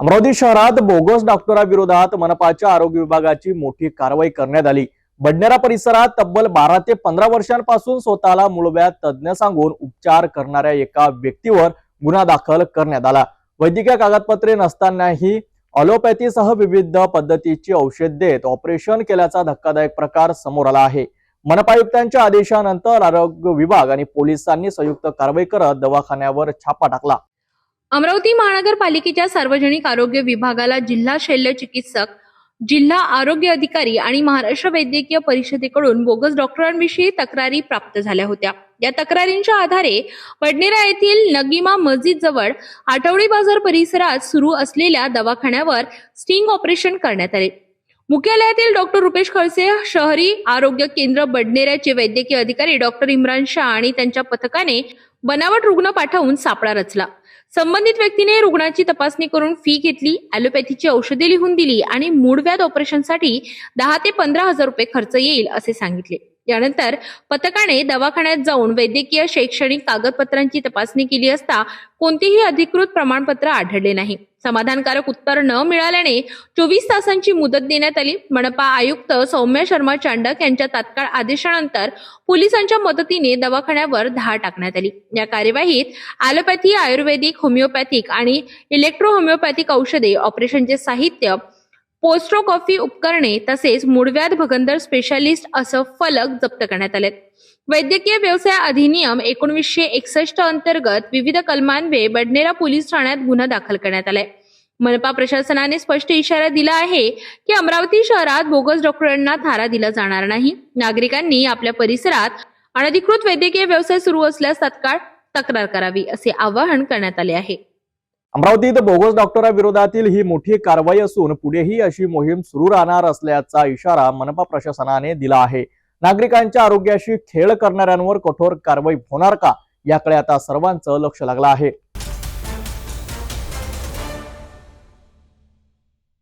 अमरावती शहरात बोगस डॉक्टराविरोधात मनपाच्या आरोग्य विभागाची मोठी कारवाई करण्यात आली. बडनेरा परिसरात तब्बल बारा ते पंधरा वर्षांपासून स्वतःला मुळव्यात तज्ज्ञ सांगून उपचार करणाऱ्या एका व्यक्तीवर गुन्हा दाखल करण्यात आला. वैद्यकीय कागदपत्रे नसतानाही ऑलोपॅथीसह विविध पद्धतीची औषध देत ऑपरेशन केल्याचा धक्कादायक प्रकार समोर आला आहे. मनपा आयुक्तांच्या आदेशानंतर आरोग्य विभाग आणि पोलिसांनी संयुक्त कारवाई करत दवाखान्यावर छापा टाकला. अमरावती महानगरपालिकेच्या सार्वजनिक आरोग्य विभागाला जिल्हा शल्य चिकित्सक जिल्हा आरोग्य अधिकारी आणि महाराष्ट्र वैद्यकीय परिषदेकडून बोगस डॉक्टरांविषयी तक्रारी प्राप्त झाल्या होत्या. या तक्रारींच्या आधारे पडनेरा येथील नगीमा मस्जिद जवळ आठवडी बाजार परिसरात सुरू असलेल्या दवाखान्यावर स्टिंग ऑपरेशन करण्यात आले. मुख्यालयातील डॉक्टर रुपेश खळसे शहरी आरोग्य केंद्र बडनेऱ्याचे वैद्यकीय अधिकारी डॉक्टर इम्रान शाह आणि त्यांच्या पथकाने बनावट रुग्ण पाठवून सापळा रचला. संबंधित व्यक्तीने रुग्णाची तपासणी करून फी घेतली अॅलोपॅथीची औषधे लिहून दिली आणि मूळव्याध ऑपरेशनसाठी दहा ते पंधरा हजार रुपये खर्च येईल असे सांगितले. यानंतर पथकाने दवाखान्यात जाऊन वैद्यकीय शैक्षणिक कागदपत्रांची तपासणी केली असता कोणतीही अधिकृत प्रमाणपत्र आढळले नाही. समाधानकारक उत्तर न मिळाल्याने चोवीस तासांची मुदत देण्यात आली. मनपा आयुक्त सौम्य शर्मा चांडक यांच्या तात्काळ आदेशानंतर पोलिसांच्या मदतीने दवाखान्यावर धाड टाकण्यात आली. या कार्यवाहीत अॅलोपॅथी आयुर्वेदिक होमिओपॅथिक आणि इलेक्ट्रोहोमिओपॅथिक औषधे ऑपरेशनचे साहित्य पोस्ट्रो कॉफी उपकरणे तसेच मूळव्याध भगंदर स्पेशालिस्ट असं फलक जप्त करण्यात आले वैद्यकीय व्यवसाय अधिनियम एकोणीसशे एकसष्ट अंतर्गत विविध कलमांवे बडनेरा पोलीस ठाण्यात गुन्हा दाखल करण्यात आलाय. मनपा प्रशासनाने स्पष्ट इशारा दिला आहे की अमरावती शहरात बोगस डॉक्टरांना थारा दिला जाणार नाही. नागरिकांनी आपल्या परिसरात अनधिकृत वैद्यकीय व्यवसाय सुरू असल्यास तत्काळ तक्रार करावी असे आवाहन करण्यात आले आहे. अमरावतीत बोगस डॉक्टराविरोधातील ही मोठी कारवाई असून पुढेही अशी मोहीम सुरू राहणार असल्याचा इशारा मनपा प्रशासनाने दिला आहे. नागरिकांच्या आरोग्याशी खेळ करणाऱ्यांवर कठोर कारवाई होणार का? याकडे आता सर्वांचं लक्ष लागलं आहे.